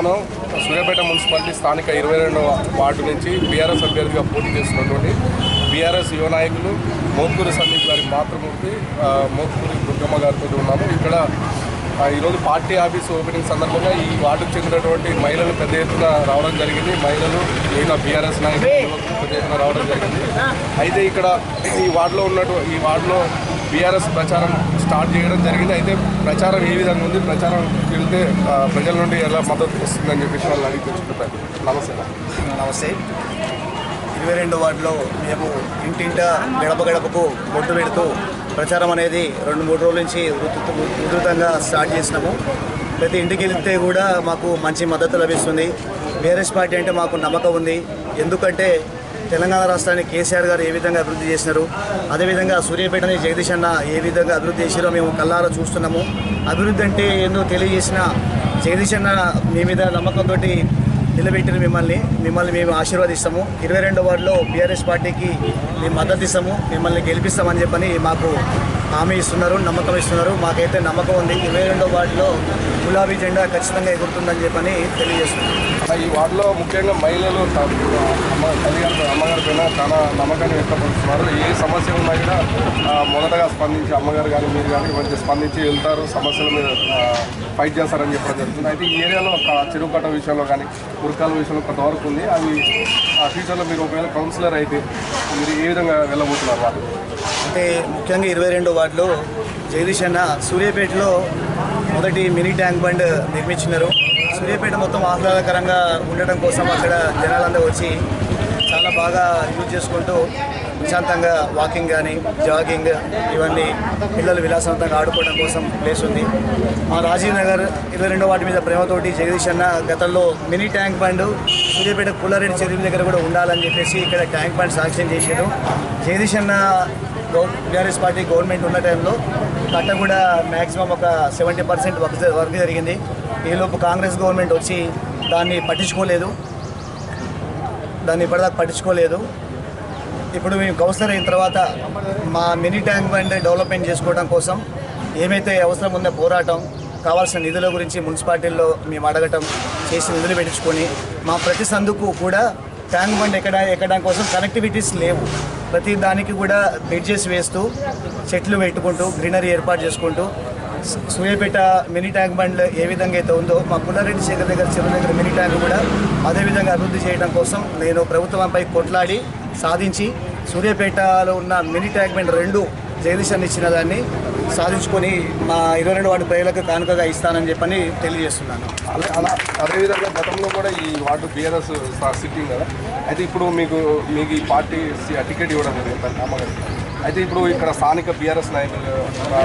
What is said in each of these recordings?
మనం సూర్యాపేట మున్సిపాలిటీ స్థానిక ఇరవై రెండవ వార్డు నుంచి బీఆర్ఎస్ అభ్యర్థిగా పోటీ చేస్తున్నటువంటి బీఆర్ఎస్ యువ నాయకులు మోత్కూరి సందీప్ గారి మాతృమూర్తి మోత్కూరి దుర్గమ్మ గారితో ఉన్నాము. ఇక్కడ ఈరోజు పార్టీ ఆఫీస్ ఓపెనింగ్ సందర్భంగా ఈ వార్డుకు చెందినటువంటి మహిళలు పెద్ద ఎత్తున రావడం జరిగింది. మహిళలు మిగతా బీఆర్ఎస్ నాయకులు పెద్ద ఎత్తున రావడం జరిగింది. అయితే ఇక్కడ ఈ వార్డులో ఉన్నట్టు ఈ వార్డులో బీఆర్ఎస్ ప్రచారం స్టార్ట్ చేయడం జరిగింది. అయితే ప్రచారం ఏ విధంగా ఉంది? ప్రచారం వెళ్తే ప్రజల నుండి ఎలా మద్దతు వస్తుందని చెప్పేసి వాళ్ళు అడిగి తెచ్చుకుంటారు. నమస్తే. నమస్తే. ఇరవై రెండు వార్డులో మేము ఇంటింట గడప గడపకు బొట్టు పెడుతూ ప్రచారం అనేది రెండు మూడు రోజుల నుంచి ఉధృతంగా స్టార్ట్ చేసినాము. ప్రతి ఇంటికి వెళ్తే కూడా మాకు మంచి మద్దతు లభిస్తుంది. బీఆర్ఎస్ పార్టీ అంటే మాకు నమ్మకం ఉంది. ఎందుకంటే తెలంగాణ రాష్ట్రాన్ని కేసీఆర్ గారు ఏ విధంగా అభివృద్ధి చేసినారు అదేవిధంగా సూర్యాపేటని జగదీష్ అన్న ఏ విధంగా అభివృద్ధి చేశారో మేము కల్లారా చూస్తున్నాము. అభివృద్ధి అంటే ఏందో తెలియజేసిన జగదీష్ అన్న మీ మీద నమ్మకంతో నిలబెట్టిన మిమ్మల్ని. మిమ్మల్ని మేము ఆశీర్వదిస్తాము. ఇరవై రెండో వార్డులో బీఆర్ఎస్ పార్టీకి మేము మద్దతు ఇస్తాము. మిమ్మల్ని గెలిపిస్తామని చెప్పని మాకు హామీ ఇస్తున్నారు నమ్మకం ఇస్తున్నారు. మాకైతే నమ్మకం ఉంది. ఇరవై రెండో వార్డులో గులాబీ జెండా ఖచ్చితంగా ఎగురుతుందని చెప్పని తెలియజేస్తున్నాం. ఈ వార్డులో ముఖ్యంగా మహిళలు త- అమ్మ తల్లిగారు అమ్మగారి పైన చాలా నమ్మకాన్ని వ్యక్తపరుస్తున్నారు. ఏ సమస్య ఉన్నా కూడా మొదటగా స్పందించి అమ్మగారు కానీ మీరు కానీ మంచి స్పందించి వెళ్తారు. సమస్యల మీద ఫైట్ చేస్తారని చెప్పడం జరుగుతుంది. అయితే ఈ ఏరియాలో ఒక చెరువు కట్ట విషయంలో కానీ ఉరకాల విషయంలో కొంతవరకు ఉంది. అవి ఆ ఫ్యూచర్లో మీరు ఒకవేళ కౌన్సిలర్ అయితే మీరు ఏ విధంగా వెళ్ళబోతున్నారు వాళ్ళు అంటే ముఖ్యంగా ఇరవై రెండో వార్డులో జగదీష్ అన్న సూర్యాపేటలో మొదటి మినీ ట్యాంక్ బండ్ నిర్మించినారు. సూర్యాపేట మొత్తం ఆహ్లాదకరంగా ఉండటం కోసం అక్కడ జనాలందరూ వచ్చి బాగా యూజ్ చేసుకుంటూ ప్రశాంతంగా వాకింగ్ కానీ జాగింగ్ ఇవన్నీ పిల్లలు విలాసవంతంగా ఆడుకోవడం కోసం ప్లేస్ ఉంది. మా రాజీవ్ నగర్ ఇరవై రెండో వాటి మీద ప్రేమతోటి జగదీష్ అన్న గతంలో mini tank bund Suryapet Pullareddy చెరువు దగ్గర కూడా ఉండాలని చెప్పేసి ఇక్కడ ట్యాంక్ బండ్ సాంక్షన్ చేశారు జగదీష్ అన్న బీఆర్ఎస్ పార్టీ గవర్నమెంట్ ఉన్న టైంలో కట్ట కూడా మ్యాక్సిమం ఒక సెవెంటీ పర్సెంట్ వర్క్ వర్క్ జరిగింది. ఈలోపు కాంగ్రెస్ గవర్నమెంట్ వచ్చి దాన్ని పట్టించుకోలేదు. దాన్ని ఇప్పటిదాకా పట్టించుకోలేదు. ఇప్పుడు మేము కౌన్సిలర్ అయిన తర్వాత మా మినీ ట్యాంక్ బండ్ డెవలప్మెంట్ చేసుకోవడం కోసం ఏమైతే అవసరం ఉందో పోరాటం కావాల్సిన నిధుల గురించి మున్సిపాలిటీల్లో మేము అడగటం చేసి నిధులు పెట్టించుకొని మా ప్రతి సందుకు కూడా ట్యాంక్ బండ్ ఎక్కడ ఎక్కడం కోసం కనెక్టివిటీస్ లేవు. ప్రతి దానికి కూడా బ్రిడ్జెస్ వేస్తూ చెట్లు పెట్టుకుంటూ గ్రీనరీ ఏర్పాటు చేసుకుంటూ సూర్యాపేట మినీ ట్యాంక్ బండ్ ఏ విధంగా అయితే ఉందో మా పుల్లారెడ్డి శేఖర్ దగ్గర చెరువు దగ్గర మినీ ట్యాంక్ కూడా అదే విధంగా అభివృద్ధి చేయడం కోసం నేను ప్రభుత్వంపై కొట్లాడి సాధించి సూర్యాపేటలో ఉన్న మినీ ట్యాంక్ బండ్ రెండు జగదీశాన్ని ఇచ్చిన దాన్ని సాధించుకొని మా ఇరవై రెండు వార్డు ప్రజలకు కానుకగా ఇస్తానని చెప్పని తెలియజేస్తున్నాను. అలా అలా అదేవిధంగా గతంలో కూడా ఈ వార్డు బీఆర్ఎస్ సిట్టింగ్ కదా? అయితే ఇప్పుడు మీకు మీకు ఈ పార్టీ టికెట్ ఇవ్వడం జరిగింది అమ్మగారు అయితే ఇప్పుడు ఇక్కడ స్థానిక బీఆర్ఎస్ నాయకులు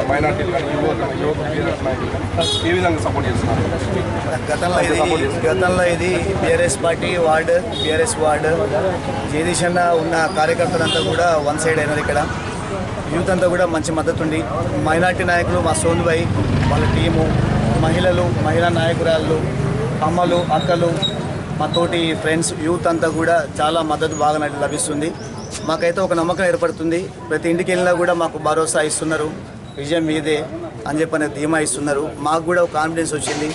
మైనార్టీలు కానీ యువత యువత బీఆర్ఎస్ నాయకులు ఏ విధంగా సపోర్ట్ చేస్తున్నారు. గతంలో ఇది గతంలో ఇది BRS party ward BRS ward. Jagadish అన్న ఉన్న కార్యకర్తలంతా కూడా వన్ సైడ్ అయినది ఇక్కడ. యూత్ అంతా కూడా మంచి మద్దతు ఉంది. మైనార్టీ నాయకులు మా సోనుభాయ్ వాళ్ళ టీము మహిళలు మహిళా నాయకురాళ్ళు అమ్మలు అక్కలు మా తోటి ఫ్రెండ్స్ యూత్ అంతా కూడా చాలా మద్దతు బాగా లభిస్తుంది. మాకైతే ఒక నమ్మకం ఏర్పడుతుంది. ప్రతి ఇంటికి వెళ్ళినా కూడా మాకు భరోసా ఇస్తున్నారు. విజయం మీదే అని చెప్పని ధీమా ఇస్తున్నారు. మాకు కూడా ఒక కాన్ఫిడెన్స్ వచ్చింది.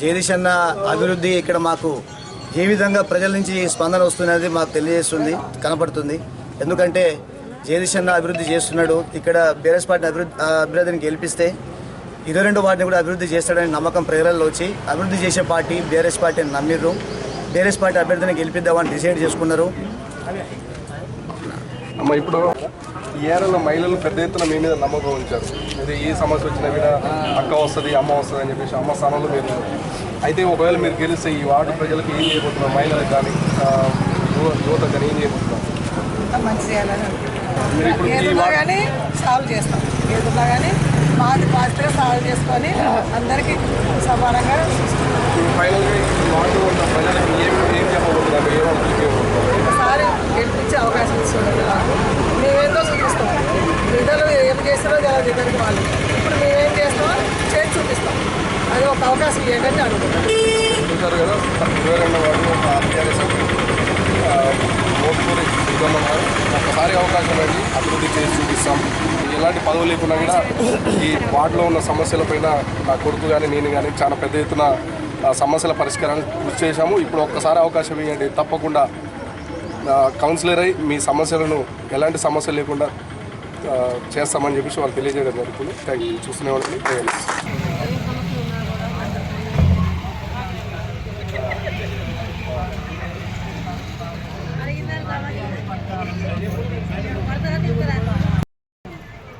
జగదీష్ అన్న అభివృద్ధి ఇక్కడ మాకు ఏ విధంగా ప్రజల నుంచి స్పందన వస్తున్నది మాకు తెలియజేస్తుంది కనపడుతుంది. ఎందుకంటే జగదీష్ అన్న అభివృద్ధి చేస్తున్నాడు. ఇక్కడ బీఆర్ఎస్ పార్టీ అభివృద్ధి అభ్యర్థిని గెలిపిస్తే ఇరవై రెండు వాటిని కూడా అభివృద్ధి చేస్తాడని నమ్మకం ప్రజలలో వచ్చి అభివృద్ధి చేసే పార్టీ బీఆర్ఎస్ పార్టీని నమ్మిర్రు. బీఆర్ఎస్ పార్టీ అభ్యర్థిని గెలిపిద్దామని డిసైడ్ చేసుకున్నారు. అమ్మ ఇప్పుడు ఈ ఏరియాలో మహిళలు పెద్ద ఎత్తున మీ మీద నమ్మకం ఉంచారు. మీరు ఏ సమస్య వచ్చినా కూడా అక్క వస్తుంది అమ్మ వస్తుంది అని చెప్పేసి అమ్మ స్థానంలో మీరు. అయితే ఒకవేళ మీరు గెలిస్తే ఈ వార్డు ప్రజలకు ఏం చేయబోతున్నారు? మహిళలకు కానీ యువత కానీ ఏం చేయబోతున్నారు? కానీ సాల్వ్ చేస్తాం. ఏదున్నా కానీ మాది పాజిటివ్గా సాల్వ్ చేసుకొని అందరికీ సమానంగా ఫైనల్గా ఈ వార్డు ఉన్న ప్రజలకు ఏం ఏం చెప్పబోతున్నారు? ఏం అనుకుంటున్నారు ఒకసారి గెలిపించే అవకాశం ఇస్తుంది మేమేందో చూపిస్తాం. బిడ్డలు ఏం చేస్తారో చాలా దగ్గరికి వాళ్ళు. ఇప్పుడు మేమేం చేస్తామో చేసి చూపిస్తాం. అది ఒక అవకాశం ఇవ్వకండి అనుకుంటున్నాం. చూశారు కదా ఒక్కసారి అవకాశం అండి అభివృద్ధి చేసి చూపిస్తాం. ఎలాంటి పదవులు లేకున్నా కూడా ఈ వార్డులో ఉన్న సమస్యలపైన నా కొడుకు కానీ నేను కానీ చాలా పెద్ద ఎత్తున సమస్యల పరిష్కారానికి కృషి చేశాము. ఇప్పుడు ఒక్కసారి అవకాశం ఇవ్వండి తప్పకుండా కౌన్సిలర్ అయి మీ సమస్యలను ఎలాంటి సమస్య లేకుండా చేస్తామని చెప్పేసి వాళ్ళు తెలియజేయడం జరుగుతుంది. థ్యాంక్ యూ చూస్తూనే ఉండండి.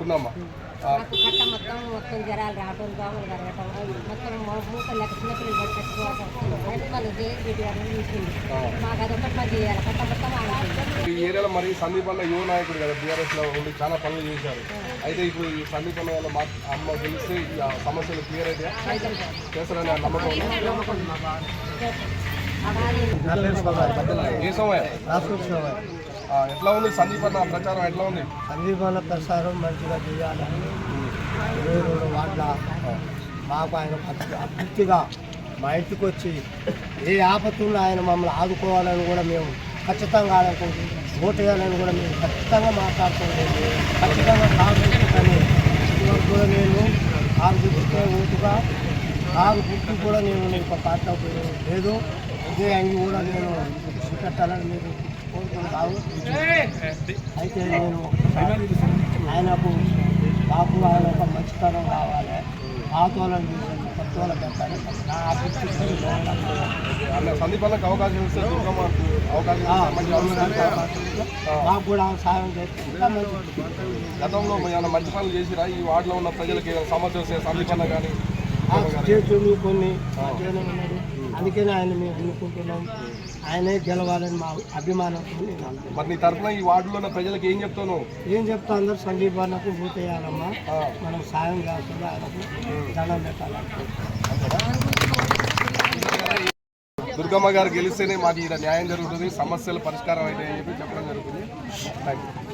ఉందమ్మా నాకు కట్ట మొత్తం మొత్తం జ్వరాలు రావటం దోమలు కరగటం మొత్తం మూకలు లెక్క చిన్నపిల్లలు బట్టి పెట్టుకోవాల్సి వస్తుంది అయితే వాళ్ళు గారిని తీసుకుంది మాకు అదొకటి పని చేయాలి కట్ట మొత్తం ఈ ఏరియాలో మరి సందీప్ అన్న యువ నాయకుడు కదా బీఆర్ఎస్లో ఉండి చాలా పనులు చేశారు. అయితే ఇప్పుడు ఈ సందీప్ అన్న వల్ల మా అమ్మ గెలిస్తే ఈ సమస్యలు క్లియర్ అయితే చేస్తారని నమ్మకం? ఏ సమయం? ఎట్లా ఉంది సందీప్ అన్న ప్రచారం? ఎట్లా ఉంది? సందీపాల ప్రచారం మంచిగా చేయాలని ఇరవై రెండు వాట్ల మాకు ఆయన అభివృద్ధిగా మా ఇంటికి వచ్చి ఏ ఆపత్తున్నా ఆయన మమ్మల్ని ఆదుకోవాలని కూడా మేము ఖచ్చితంగా ఆయనకు ఓటు వేయాలని కూడా మేము ఖచ్చితంగా మాట్లాడుతున్నాము ఖచ్చితంగా కాంగ్రెస్ ఇదివరకు కూడా నేను ఆరు గుర్తుకే ఓటుగా ఆరు గుర్తు కూడా నేను నేను పార్టీ లేదు ఇదే అంగి కూడా నేను పెట్టాలని మీరు అయితే నేను ఆయనకు నాకు ఆయన ఒక మంచితనం కావాలి ఆతోలను చూసి కొత్తోళ్ళ పెట్టాలి నా అభిప్రాయం అవకాశం ఇస్తే అవకాశం మంచి మాకు కూడా సాయం చేస్తాను గతంలో ఏమైనా మంచి పనులు చేసిరా ఈ వార్డులో ఉన్న ప్రజలకి సమస్య వస్తే కానీ చేతులు కొన్ని ఉన్నాడు అందుకనే ఆయన మేము అనుకుంటున్నాం ఆయనే గెలవాలని మా అభిమానంతో నేను అనుకుంటున్నాను. మరి నీ తరఫున ఈ వార్డులో ఉన్న ప్రజలకు ఏం చెప్తాను ఏం చెప్తా అందరు సందీప్ అన్నకు భూతేయాలమ్మా మనం సాయం చేస్తుంది ఆయనకు దండం దుర్గమ్మ గారు గెలిస్తేనే మాకు ఇక్కడ న్యాయం జరుగుతుంది సమస్యల పరిష్కారం అయితే అని చెప్పి చెప్పడం జరుగుతుంది. Thank you